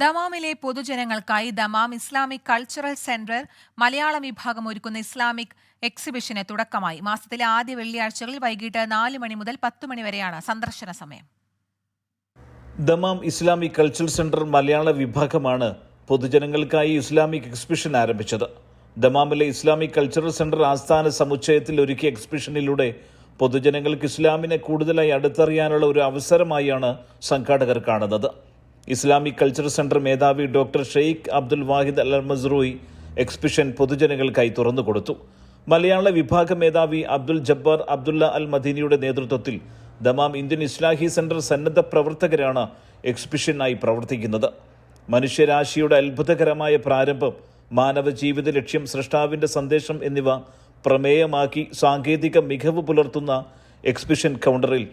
ദമാമിലെ പൊതുജനങ്ങൾക്കായി Dammam Islamic cultural centre Malayalam വിഭാഗം ഒരുക്കുന്ന Islamic എക്സിബിഷന് തുടക്കമായി. മാസത്തിലെ ആദ്യ വെള്ളിയാഴ്ചകളിൽ വൈകിട്ട് നാല് മണി മുതൽ പത്ത് മണി വരെയാണ് സന്ദർശന സമയം. ദമാം ഇസ്ലാമിക് കൾച്ചറൽ സെന്റർ മലയാള വിഭാഗമാണ് പൊതുജനങ്ങൾക്കായി ഇസ്ലാമിക് എക്സിബിഷൻ ആരംഭിച്ചത്. ദമാമിലെ ഇസ്ലാമിക് കൾച്ചറൽ സെന്റർ ആസ്ഥാന സമുച്ചയത്തിൽ ഒരുക്കിയ എക്സിബിഷനിലൂടെ പൊതുജനങ്ങൾക്ക് ഇസ്ലാമിനെ കൂടുതലായി അടുത്തറിയാനുള്ള ഒരു അവസരമായാണ് സംഘാടകർ കാണുന്നത്. ഇസ്ലാമിക് കൾച്ചർ സെന്റർ മേധാവി doctor Sheikh Abdul Wahid Al Mazrui exhibition പൊതുജനങ്ങൾക്കായി തുറന്നു കൊടുത്തു. മലയാള വിഭാഗ മേധാവി അബ്ദുൽ ജബ്ബാർ അബ്ദുള്ള അൽ മദീനിയുടെ നേതൃത്വത്തിൽ ദമാം ഇന്ത്യൻ ഇസ്ലാഹി സെന്റർ സന്നദ്ധ പ്രവർത്തകരാണ് എക്സിബിഷനായി പ്രവർത്തിക്കുന്നത്. മനുഷ്യരാശിയുടെ അത്ഭുതകരമായ പ്രാരംഭം മാനവ ജീവിത ലക്ഷ്യം സൃഷ്ടാവിന്റെ സന്ദേശം എന്നിവ പ്രമേയമാക്കി സാങ്കേതിക മികവ് പുലർത്തുന്ന എക്സിബിഷൻ കൗണ്ടറിൽ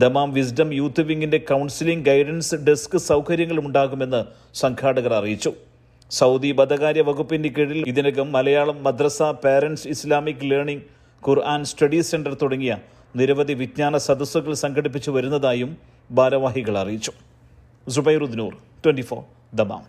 ദമാം വിസ്ഡം യൂത്ത് വിങ്ങിന്റെ കൗൺസിലിംഗ് ഗൈഡൻസ് ഡെസ്ക് സൗകര്യങ്ങളും ഉണ്ടാകുമെന്ന് സംഘാടകർ അറിയിച്ചു. സൗദി മതകാര്യ വകുപ്പിന്റെ കീഴിൽ ഇതിനകം മലയാളം മദ്രസ parents Islamic learning Quran study centre തുടങ്ങിയ നിരവധി വിജ്ഞാന സദസ്സുകൾ സംഘടിപ്പിച്ചു വരുന്നതായും ഭാരവാഹികൾ അറിയിച്ചു. സുബൈറുദ്നൂർ ട്വന്റി ഫോർ ദമാം.